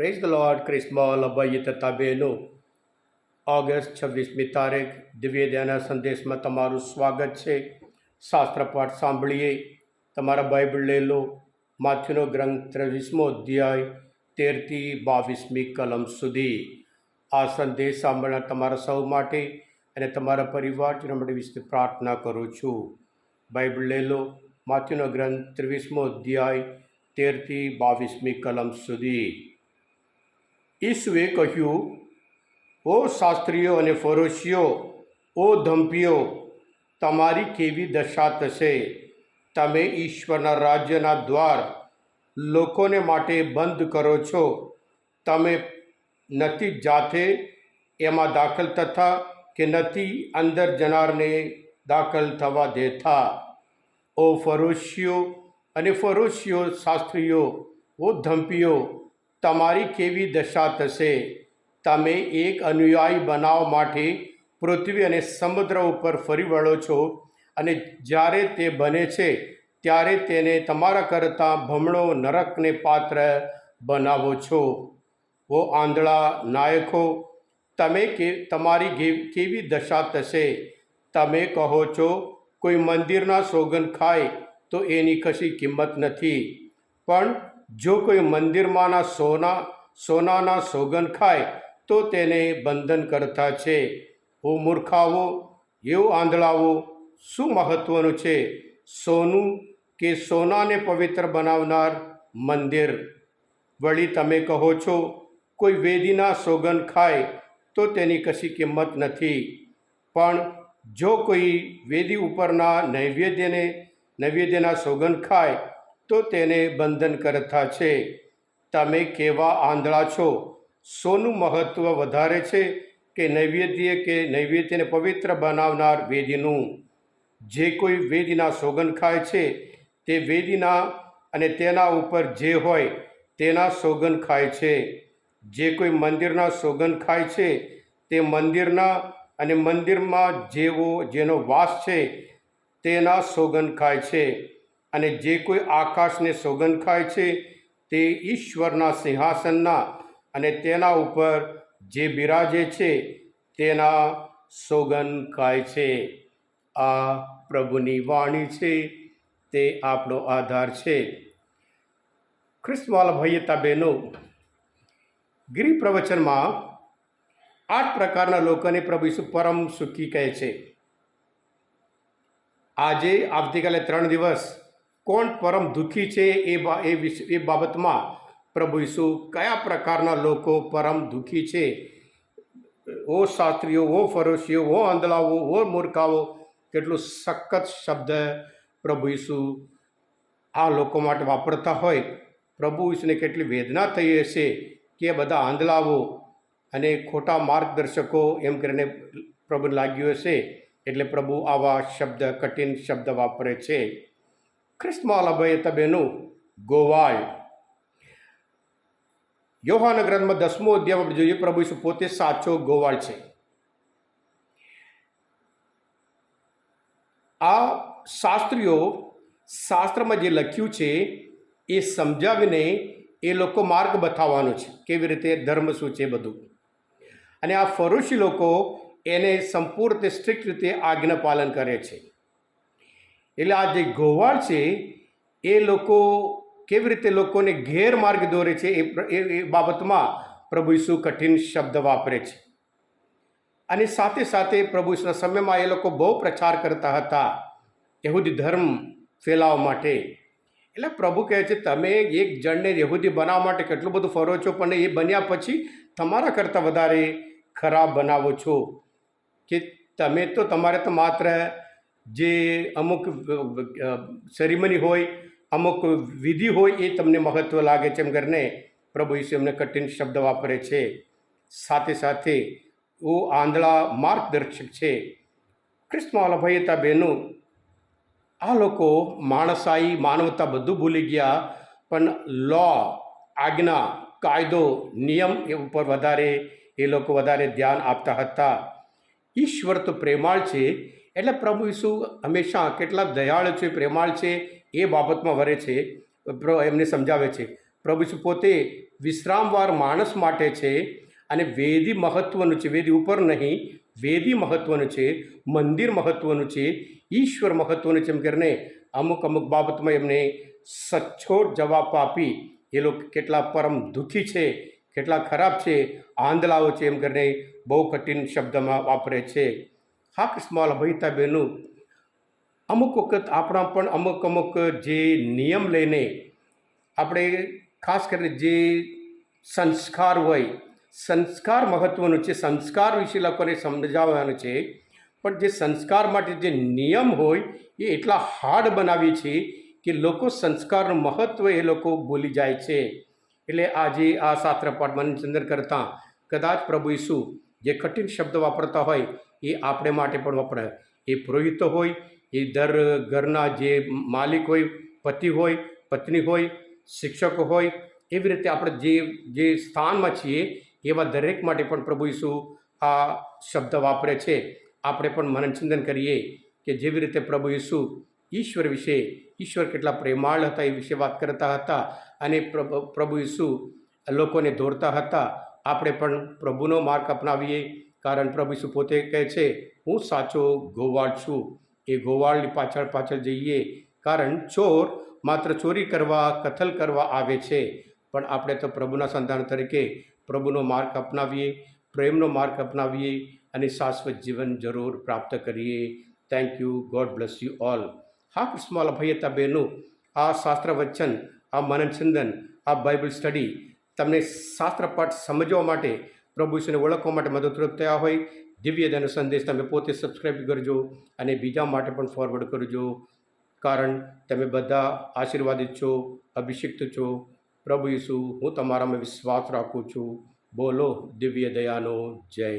Praise the lord ક્રિસ્મોલ અભય તથા બહેનો ઓગસ્ટ છવ્વીસમી તારીખ દિવ્ય દયાના સંદેશમાં તમારું સ્વાગત છે શાસ્ત્ર પાઠ સાંભળીએ તમારા બાઇબલ લઈ લો માથ્યુનો ગ્રંથ ત્રેવીસમો અધ્યાય તેરથી બાવીસમી કલમ સુધી આ સંદેશ સાંભળનાર તમારા સૌ માટે અને તમારા પરિવારજનો માટે વિશે પ્રાર્થના કરું છું બાઇબલ લઈ લો માથ્યુનો ગ્રંથ ત્રેવીસમો અધ્યાય તેરથી બાવીસમી કલમ સુધી ઈસુએ કહ્યું ઓ શાસ્ત્રીઓ અને ફરોશીઓ, ઓ ધમપીઓ તમારી કેવી દશા થશે? તમે ઈશ્વરના રાજ્યના દ્વાર લોકોને માટે બંધ કરો છો. તમે નથી જાતે એમાં દાખલ થતા કે નથી અંદર જનારને દાખલ થવા દેતા? ઓ ફરોશીઓ અને ફરોશીઓ, શાસ્ત્રીઓ, ઓ ધંપીઓ તમારી કેવી દશા થશે? તમે એક અનુયાયી બનાવ માટે પૃથ્વી અને સમુદ્ર ઉપર ફરી વળો છો અને જ્યારે તે બને છે, ત્યારે તેને તમારા કરતાં ભમણો નરકને પાત્ર બનાવો છો. ઓ આંધળા નાયકો, તમે કે, તમારી કેવી દશા થશે? તમે કહો છો, કોઈ મંદિરના સોગન ખાય તો એની કશી કિંમત નથી. પણ જો કોઈ મંદિરમાંના સોના, સોનાના સોગન ખાય, તો તેને બંધન કરતા છે. ઓ મૂર્ખાઓ એવું આંધળાઓ, શું મહત્વનું છે? સોનું કે સોનાને પવિત્ર બનાવનાર મંદિર? વળી તમે કહો છો, કોઈ વેદીના સોગન ખાય, તો તેની કશી કિંમત નથી. પણ જો કોઈ વેદી ઉપરના નૈવેદ્યને, નૈવેદ્યના સોગન ખાય તો તેને બંધન કરતા છે. તમે કેવા આંધળા છો? સોનું મહત્ત્વ વધારે છે કે નૈવેદ્ય કે નૈવેદ્યને પવિત્ર બનાવનાર વેદીનું? જે કોઈ વેદીના સોગન ખાય છે, તે વેદીના અને તેના ઉપર જે હોય તેના સોગન ખાય છે. જે કોઈ મંદિરના સોગન ખાય છે, તે મંદિરના અને મંદિરમાં જેવો જેનો વાસ છે, તેના સોગન ખાય છે. અને જે કોઈ આકાશને સોગંદ ખાય છે, તે ઈશ્વરના સિંહાસનના અને તેના ઉપર જે બિરાજે છે, તેના સોગન ખાય છે. આ પ્રભુની વાણી છે, તે આપણો આધાર છે. ખ્રિસ્તવાલ ભૈયતા બહેનો, ગિરી પ્રવચનમાં આઠ પ્રકારના લોકોને પ્રભુ ઈસુ પરમ સુખી કહે છે. આજે, આવતીકાલે ત્રણ દિવસ કોણ પરમ દુઃખી છે એ એ એ બાબતમાં પ્રભુ ઈસુ કયા પ્રકારના લોકો પરમ દુઃખી છે? ઓ શાસ્ત્રીઓ, ઓ ફરોશીઓ ઓ આંધળાઓ ઓ મૂર્ખાઓ, કેટલું સખત શબ્દ પ્રભુ ઈસુ આ લોકો માટે વાપરતા હોય. પ્રભુ ઈસુને કેટલી વેદના થઈ હશે કે બધા આંધળાઓ અને ખોટા માર્ગદર્શકો એમ કરીને પ્રભુ લાગ્યું હશે. એટલે પ્રભુ આવા શબ્દ, કઠિન શબ્દ વાપરે છે. ખ્રિસ્તમાં અભય તબેનું ગોવાળ યોહાના ગ્રંથમાં દસમો અધ્યાય આપણે જોઈએ, પ્રભુ ઈસુ પોતે સાચો ગોવાળ છે. આ શાસ્ત્રીઓ શાસ્ત્રમાં જે લખ્યું છે, એ સમજાવીને એ લોકો માર્ગ બતાવવાનો છે, કેવી રીતે ધર્મ શું છે બધું. અને આ ફરોશી લોકો એને સંપૂર્ણ સ્ટ્રિક્ટ રીતે આજ્ઞા પાલન કરે છે. એટલે આ જે ગોવાળ છે, એ લોકો કેવી રીતે લોકોને ગેરમાર્ગ દોરે છે, એ એ બાબતમાં પ્રભુ ઈસુ કઠિન શબ્દ વાપરે છે. અને સાથે સાથે પ્રભુ ઈસુના સમયમાં એ લોકો બહુ પ્રચાર કરતા હતા, યહૂદી ધર્મ ફેલાવવા માટે. એટલે પ્રભુ કહે છે, તમે એક જણને યહૂદી બનાવવા માટે કેટલું બધું ફરો છો, પણ એ બન્યા પછી તમારા કરતાં વધારે ખરાબ બનાવો છો. કે તમે તો તમારે તો માત્ર જે અમુક સેરેમની હોય, અમુક વિધિ હોય એ તમને મહત્ત્વ લાગે છે એમ કરીને પ્રભુ ઈસુ એમને કઠિન શબ્દ વાપરે છે. સાથે સાથે ઓ આંધળા માર્ગદર્શક છે. ભાઈ હતા બહેનો આ લોકો માણસાઈ માનવતા બધું ભૂલી ગયા, પણ લો, આજ્ઞા, કાયદો, નિયમ એ ઉપર વધારે, એ લોકો વધારે ધ્યાન આપતા હતા. ઈશ્વર તો પ્રેમાળ છે એટલે પ્રભુ ઈસુ હંમેશા કેટલા દયાળ છે, પ્રેમાળ છે, એ બાબતમાં વરે છે એમને સમજાવે છે. પ્રભુ ઈસુ પોતે વિશ્રામવાર માણસ માટે છે અને વેદી મહત્ત્વનું છે. વેદી ઉપર નહીં, વેદી મહત્ત્વનું છે, મંદિર મહત્ત્વનું છે, ઈશ્વર મહત્ત્વનું છે. એમ કરીને અમુક અમુક બાબતમાં એમને સચ્છોટ જવાબ આપી એ લોકો કેટલા પરમ દુઃખી છે, કેટલા ખરાબ છે, આંધળાઓ છે. એમ કરીને બહુ કઠિન શબ્દમાં વાપરે છે. હા કિસ્માલ બહેનું અમુક વખત આપણા પણ અમુક અમુક જે નિયમ લઈને આપણે ખાસ કરીને જે સંસ્કાર હોય, સંસ્કાર મહત્ત્વનો છે, સંસ્કાર વિશે લોકોને સમજાવવાનું છે, પણ જે સંસ્કાર માટે જે નિયમ હોય એ એટલા હાર્ડ બનાવીએ છીએ કે લોકો સંસ્કારનું મહત્ત્વ એ લોકો ભૂલી જાય છે. એટલે આજે આ શાસ્ત્ર પાઠ મનચંદન કરતાં કદાચ પ્રભુ ઈસુ જે કઠિન શબ્દ વાપરતા હોય એ આપણે માટે પણ વપરાય. એ પુરોહિતો હોય, એ દર ઘરના જે માલિક હોય, પતિ હોય, પત્ની હોય, શિક્ષકો હોય, એવી રીતે આપણે જે જે સ્થાનમાં છીએ, એવા દરેક માટે પણ પ્રભુ ઈસુ આ શબ્દ વાપરે છે. આપણે પણ મનચિંતન કરીએ કે જેવી રીતે પ્રભુ ઈસુ ઈશ્વર વિશે, ઈશ્વર કેટલા પ્રેમાળ હતા એ વિશે વાત કરતા હતા અને પ્રભુ ઈસુ લોકોને દોરતા હતા. આપણે પણ પ્રભુનો માર્ગ અપનાવીએ કારણ પ્રભુ ઈસુ પોતે કહે છે, હું સાચો ગોવાળ છું. એ ગોવાળની પાછળ પાછળ જઈએ. કારણ ચોર માત્ર ચોરી કરવા, કથલ કરવા આવે છે. પણ આપણે તો પ્રભુના સંતાન તરીકે પ્રભુનો માર્ગ અપનાવીએ, પ્રેમનો માર્ગ અપનાવીએ અને શાશ્વત જીવન જરૂર પ્રાપ્ત કરીએ. Thank you God bless you all હા કૃષ્ણવાલા ભૈયતા બહેનો, આ શાસ્ત્ર વચન, આ મનનચંદન, આ બાઇબલ સ્ટડી તમને શાસ્ત્ર પાઠ સમજવા માટે પ્રભુ ઈશ્વરને ઓળખવા માટે મદદરૂપ થયા હોય, દિવ્ય તેનો સંદેશ તમે પોતે સબસ્ક્રાઈબ કરજો અને બીજા માટે પણ ફોરવર્ડ કરજો. કારણ તમે બધા આશીર્વાદિત છો, અભિષિક્ત છો. પ્રભુ ઈસુ, હું તમારામાં વિશ્વાસ રાખું છું. બોલો, દિવ્ય દયાનો જય